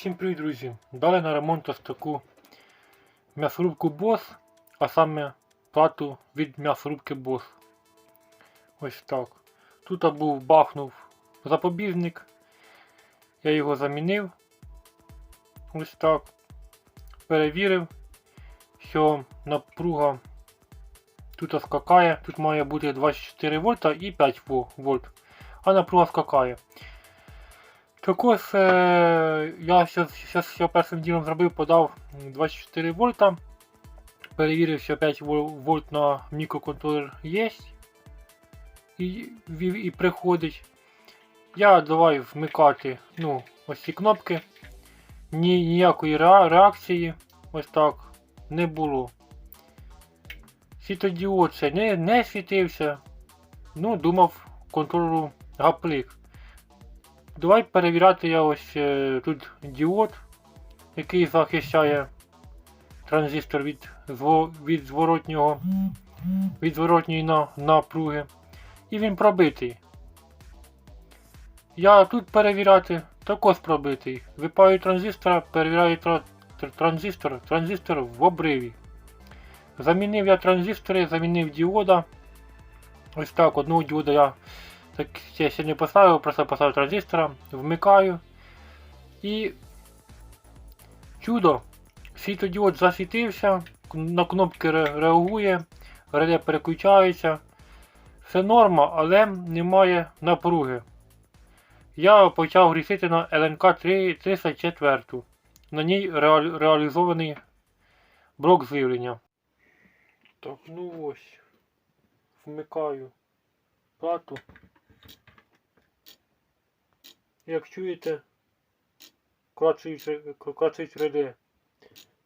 Всім привіт, друзі! Дали на ремонт ось таку м'ясорубку Boss, а саме плату від м'ясорубки Boss. Ось так. Тут був бахнув запобіжник. Я його замінив. Ось так. Перевірив, що напруга тут скакає. Тут має бути 24 вольта і 5 вольт. А напруга скакає. Також е, я щас, першим ділом зробив, подав 24 вольта. Перевірив, що 5 вольт на мікроконтролер є. І, і, приходить. Я давай вмикати ну, ось ці кнопки. Ні, ніякої реакції. Ось так не було. Світодіод це не, не світився. Ну, думав контролеру гаплик. Давай перевіряти я ось е, тут діод, який захищає транзистор від, від зворотнього від зворотньої на, напруги. І він пробитий. Я тут перевіряти, також пробитий. Випаю транзистора, перевіряю тр- транзистор, транзистор в обриві. Замінив я транзистори, замінив діода. Ось так, одного діода я так я ще не поставив, просто поставив транзистора, вмикаю. І чудо! Світодіод засвітився, на кнопки реагує, реле переключається. Все норма, але немає напруги. Я почав грісити на ЛНК 304. На ній реалі- реалізований блок живлення. Так, ну ось. Вмикаю плату. Як чуєте, клацають, ре- реле.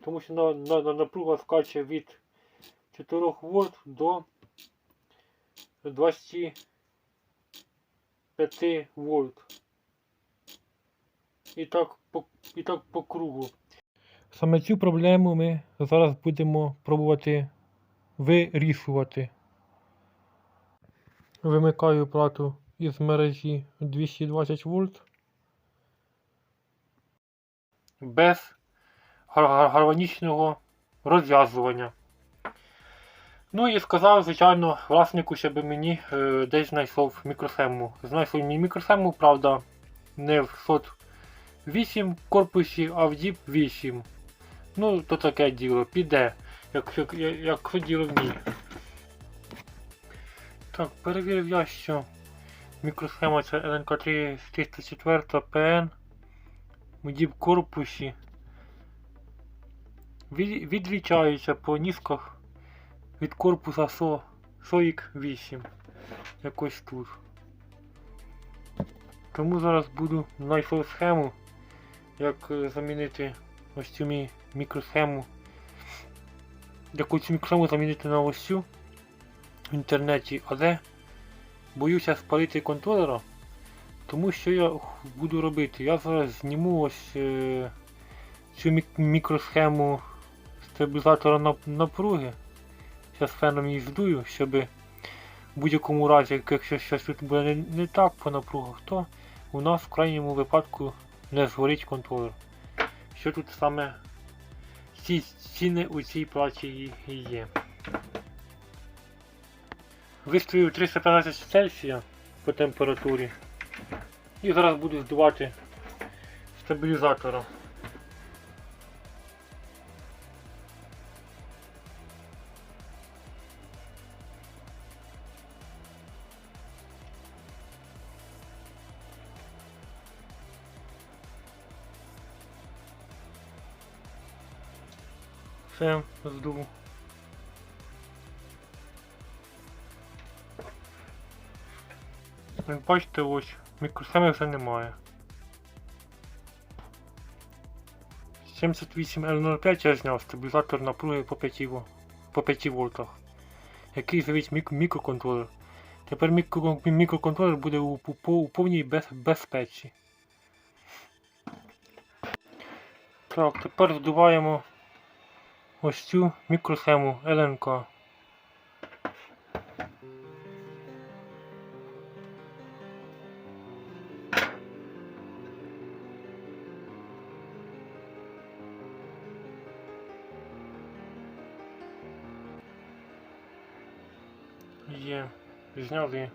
Тому що на, на, на напруга скаче від 4 вольт до 25 вольт. І так по, і так по кругу. Саме цю проблему ми зараз будемо пробувати вирішувати. Вимикаю плату із мережі 220 вольт. Без гар- гар- гармонічного розв'язування. Ну і сказав, звичайно, власнику, щоб мені е, десь знайшов мікросхему. Знайшов мені мікросхему, правда, не в сот 8 корпусі, а в DIP 8. Ну, то таке діло, піде, якщо, я- якщо діло вміє. Так, перевірив я, що мікросхема це LNK3 304 PN в DIP корпусі. Від, відлічається по нісках від корпуса SO, SOIC 8. Якось тут. Тому зараз буду знайшов схему, як е, замінити ось цю мі- мікросхему. Яку цю мікросхему замінити на ось цю в інтернеті, але боюся спалити контролера. Тому що я буду робити? Я зараз зніму ось е, цю мік- мікросхему стабілізатора нап- напруги. Зараз феном її здую, щоб в будь-якому разі, якщо щось тут буде не, не так по напругах, то у нас в крайньому випадку не згорить контролер. Що тут саме ці ціни у цій платі і є. Виставив 315 Цельсія по температурі. І зараз буду здувати стабілізатора. Все, здув. Як бачите, ось мікросхеми вже немає. 78L05 я зняв стабілізатор напруги по 5, во- по 5 вольтах, який живить мік мікроконтролер. Тепер мікро мікроконтролер буде у, у, у повній без безпеці. Так, тепер здуваємо ось цю мікросхему ЛНК. Є. Зняли.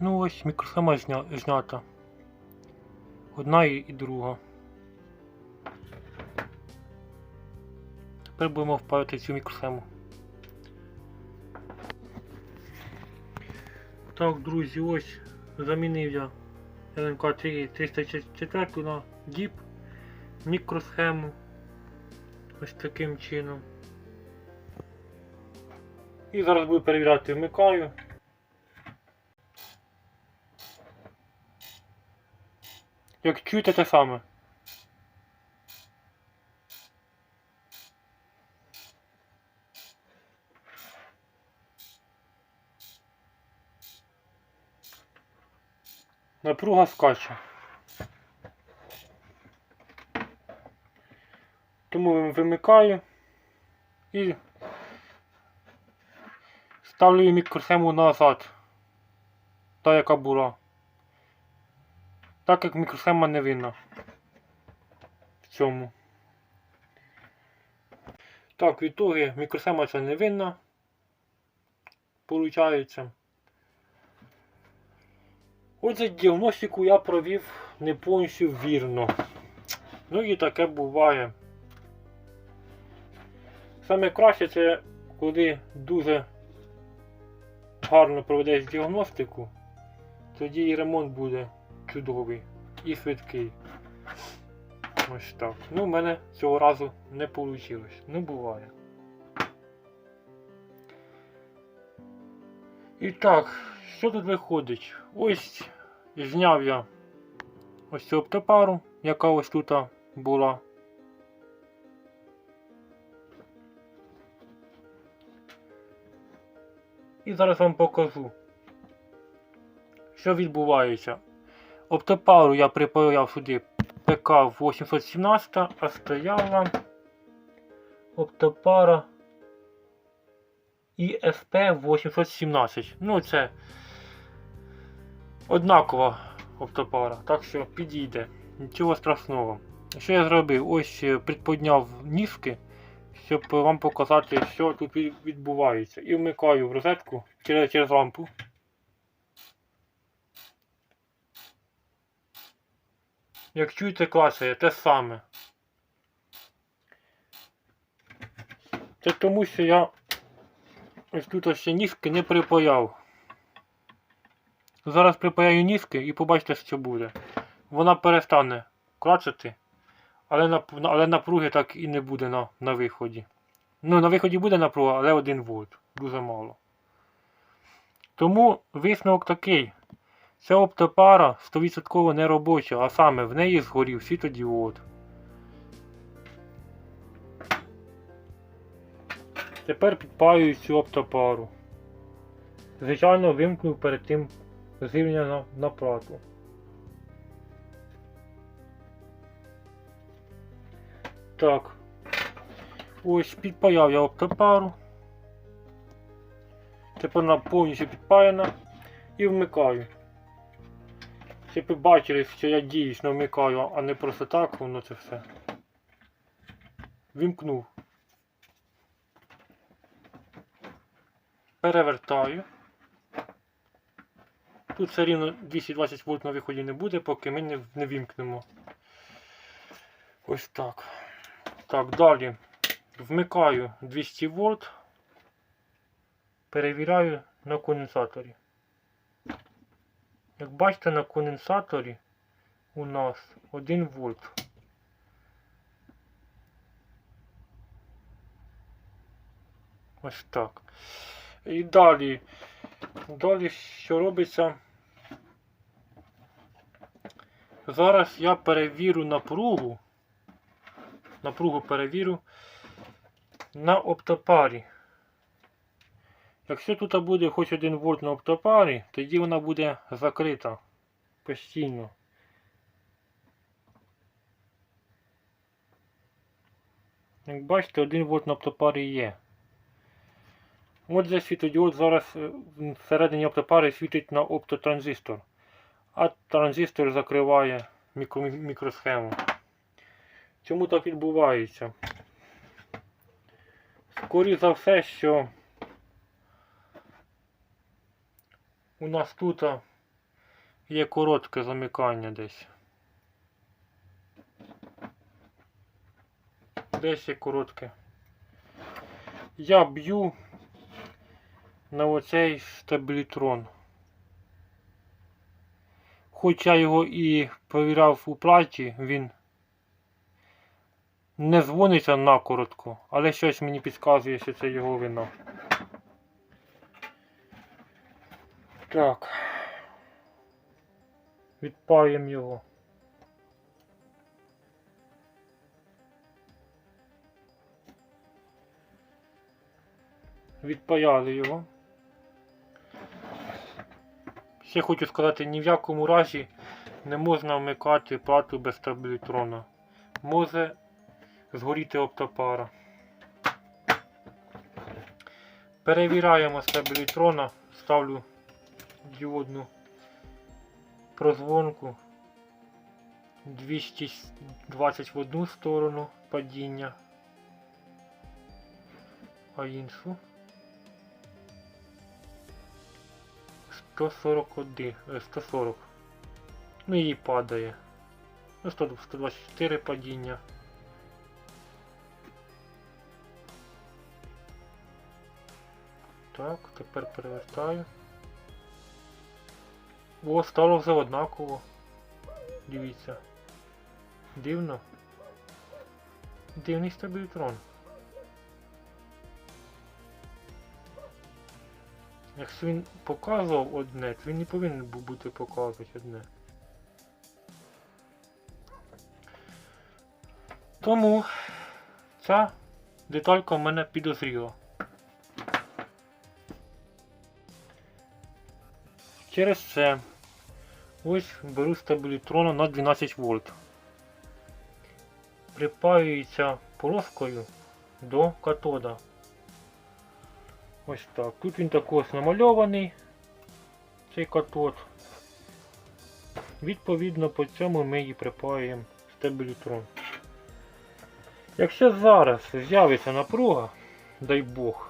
Ну ось мікросхема зня... знята. Одна і, друга. Тепер будемо впавити цю мікросхему. Так, друзі, ось замінив я ЛНК 304 на DIP мікросхему. Ось таким чином. І зараз буду перевіряти, вмикаю. Як чуєте те саме. Напруга скаче. Тому вимикаю і ставлю мікросхему назад. Та яка була. Так як мікросхема не винна в цьому. Так, в ітогі мікросхема ця не винна. Получається. Отже, діагностику я провів не повністю вірно. Ну і таке буває. Саме краще це коли дуже гарно проведеш діагностику, тоді і ремонт буде чудовий і швидкий. Ось так. Ну, в мене цього разу не вийшло. Ну, буває. І так, що тут виходить? Ось зняв я ось цю оптопару, яка ось тут була. І зараз вам покажу, що відбувається. Оптопару я припаяв сюди ПК 817, а стояла оптопара ІСП 817. Ну, це однакова оптопара, так що підійде. Нічого страшного. Що я зробив? Ось е, підподняв ніжки, щоб вам показати, що тут відбувається. І вмикаю в розетку через, через лампу. Як чуєте, клацає те саме. Це тому, що я ось тут ще ніжки не припаяв. Зараз припаяю ніжки і побачите, що буде. Вона перестане клацати, але, але напруги так і не буде на, на виході. Ну, на виході буде напруга, але 1 вольт. Дуже мало. Тому висновок такий. Ця оптопара 100% не робоча, а саме в неї згорів світодіод. Тепер підпаюю цю оптопару. Звичайно, вимкнув перед тим живлення на, на плату. Так. Ось підпаяв я оптопару. Тепер вона повністю підпаяна і вмикаю. Щоб ви бачили, що я дійсно вмикаю, а не просто так воно це все. Вімкнув. Перевертаю. Тут все рівно 220 вольт на виході не буде, поки ми не, не вімкнемо. Ось так. Так, далі вмикаю 200 вольт. Перевіряю на конденсаторі. Як бачите, на конденсаторі у нас 1 вольт. Ось так. І далі. Далі що робиться? Зараз я перевірю напругу. Напругу перевірю на оптопарі. Якщо тут буде хоч 1 вольт на оптопарі, тоді вона буде закрита постійно. Як бачите, 1 вольт на оптопарі є. Отже, світодіод зараз е, всередині оптопари світить на оптотранзистор, а транзистор закриває мікро мікросхему. Чому так відбувається? Скоріше за все, що у нас тут є коротке замикання десь. Десь є коротке. Я б'ю на оцей стабілітрон. Хоч я його і провіряв у платі, він не дзвониться на коротко, але щось мені підказує, що це його вина. Так. Відпаємо його. Відпаяли його. Ще хочу сказати, ні в якому разі не можна вмикати плату без стабілітрона. Може згоріти оптопара. Перевіряємо стабілітрона, ставлю діодну прозвонку 220 в одну сторону падіння, а іншу 141, е, 140. Ну і падає. Ну 100 124 падіння. Так, тепер перевертаю. О, стало вже однаково. Дивіться. Дивно. Дивний стабілітрон. Якщо він показував одне, то він не повинен був бути показувати одне. Тому ця деталька в мене підозріла. Через це ось беру стабілітрона на 12 вольт. Припаюється полоскою до катода. Ось так. Тут він також намальований, цей катод. Відповідно по цьому ми і припаюємо стабілітрон. Якщо зараз з'явиться напруга, дай Бог,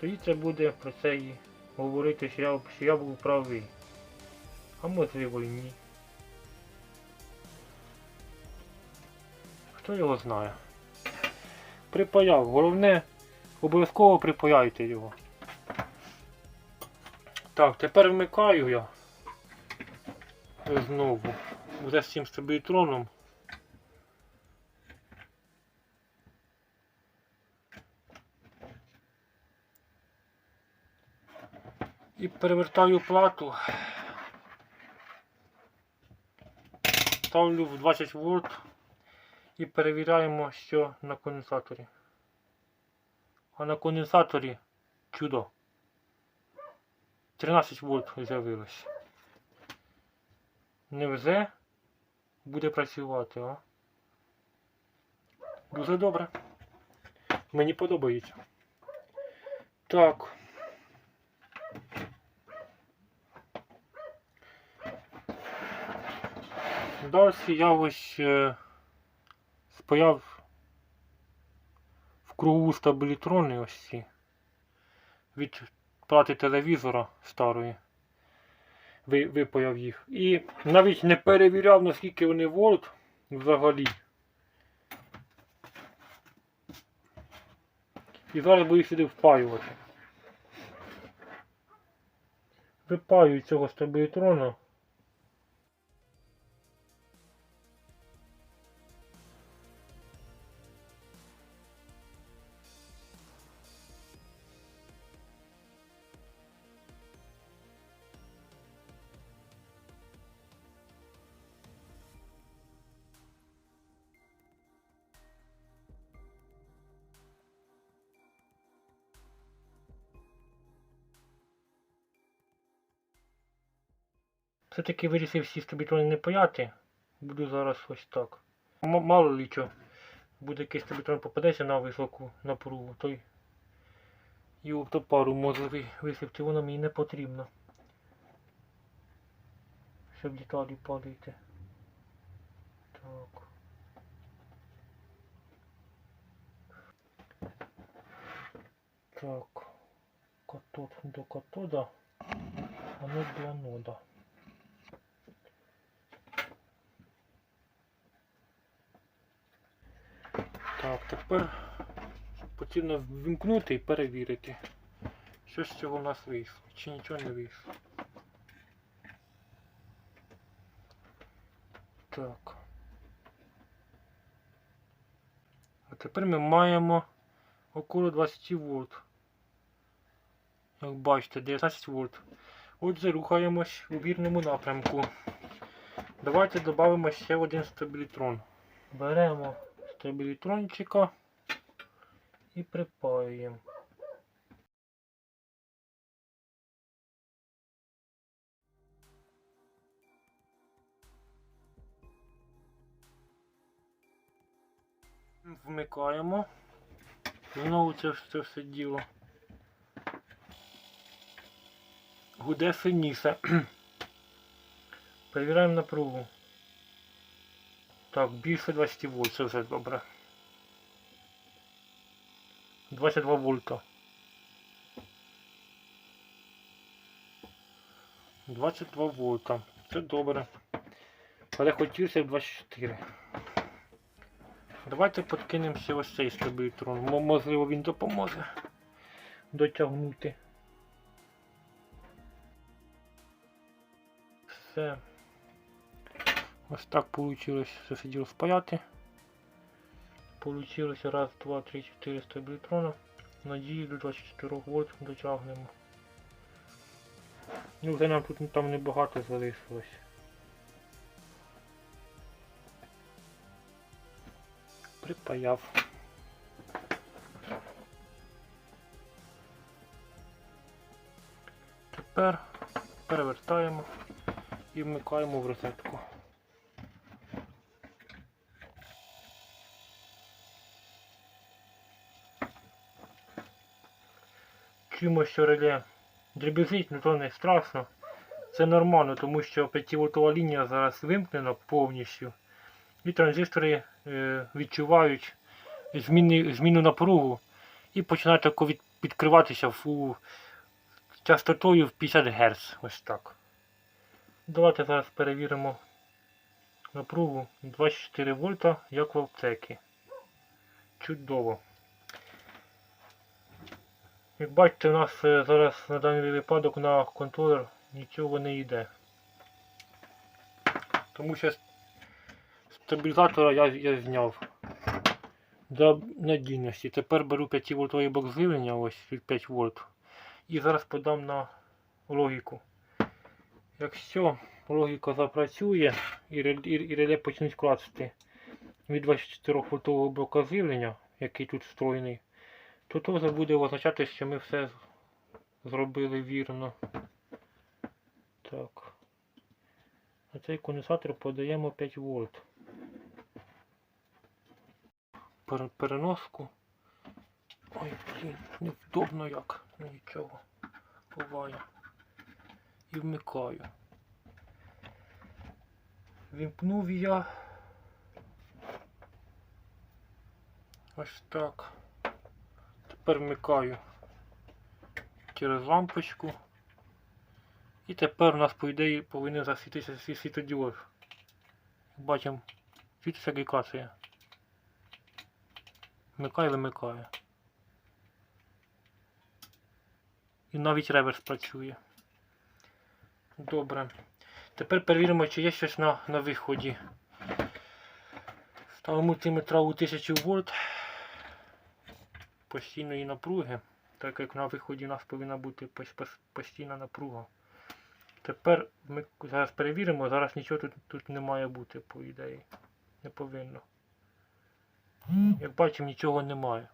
тоді це буде про це і говорити, що я, що я був правий. А можливо і ні. Хто його знає? Припаяв. Головне, обов'язково припаяйте його. Так, тепер вмикаю я знову. Вже з цим стабілітроном. І перевертаю плату. Ставлю в 20 вольт і перевіряємо, що на конденсаторі. А на конденсаторі чудо. 13 вольт з'явилось. Невже буде працювати, а? Дуже добре. Мені подобається. Так. Далі я ось е, спаяв в кругу стабілітрони ось ці від плати телевізора старої. Випаяв їх. І навіть не перевіряв, наскільки вони вольт взагалі. І зараз буду їх сюди впаювати. Випаю цього стабілітрона. Все-таки вирішив сісти бетонні паяти. Буду зараз ось так. М мало лічо. Буде якийсь бетон попадеться на високу напругу, той і оптопару можливо висипти, воно мені не потрібно. Щоб деталі падаєте. Так. Так, катод до катода, анод для анода. Так, тепер потрібно ввімкнути і перевірити, що з цього в нас вийшло, чи нічого не вийшло. Так. А тепер ми маємо около 20 вольт. Як бачите, 19 вольт. Отже, рухаємось у вірному напрямку. Давайте додамо ще один стабілітрон. Беремо стабілітрончика і припаюємо. Вмикаємо. Знову це, це все діло. Гуде сильніше. Перевіряємо напругу. Так, більше 20 вольт, це вже добре. 22 вольта. 22 вольта. Це добре. Але хотілося 24. Давайте подкинемо ще ось цей стабілітрон. Можливо він допоможе дотягнути. Все. Ось так вийшло все сиділо спаяти. Получилося раз, два, три, чотири стабілітрона. Надію до 24 вольт дотягнемо. Ну вже нам тут там небагато залишилось. Припаяв. Тепер перевертаємо і вмикаємо в розетку. Чимось що реле дребезжить, ну то не страшно. Це нормально, тому що 5-вольтова лінія зараз вимкнена повністю. І транзистори е, відчувають зміни, зміну напругу і починають тако від, відкриватися у, частотою в 50 Гц. Ось так. Давайте зараз перевіримо напругу 24 вольта, як в аптекі. Чудово. Як бачите, у нас е, зараз на даний випадок на контролер нічого не йде. Тому що стабілізатора я, я зняв для надійності. Тепер беру 5 вольтовий блок живлення, ось від 5 вольт. І зараз подам на логіку. Якщо логіка запрацює і, і, і реле почнуть клацати від 24 вольтового блока живлення, який тут встроєний, то вже буде означати, що ми все зробили вірно. Так. На цей конденсатор подаємо 5 вольт. Пере- Переноску. Ой, блін, невдобно як. Ну нічого. Буває. І вмикаю. Вімкнув я. Ось так. Тепер вмикаю через лампочку. І тепер у нас, по ідеї, повинен засвітитися свій світодіод. Бачимо, світиться гікація. Вмикає, вимикає. І навіть реверс працює. Добре. Тепер перевіримо, чи є щось на, на виході. Ставимо мультиметрову 1000 вольт постійної напруги, так як на виході у нас повинна бути пос- пос- постійна напруга. Тепер ми зараз перевіримо, зараз нічого тут, тут не має бути, по ідеї. Не повинно. Як бачимо, нічого немає.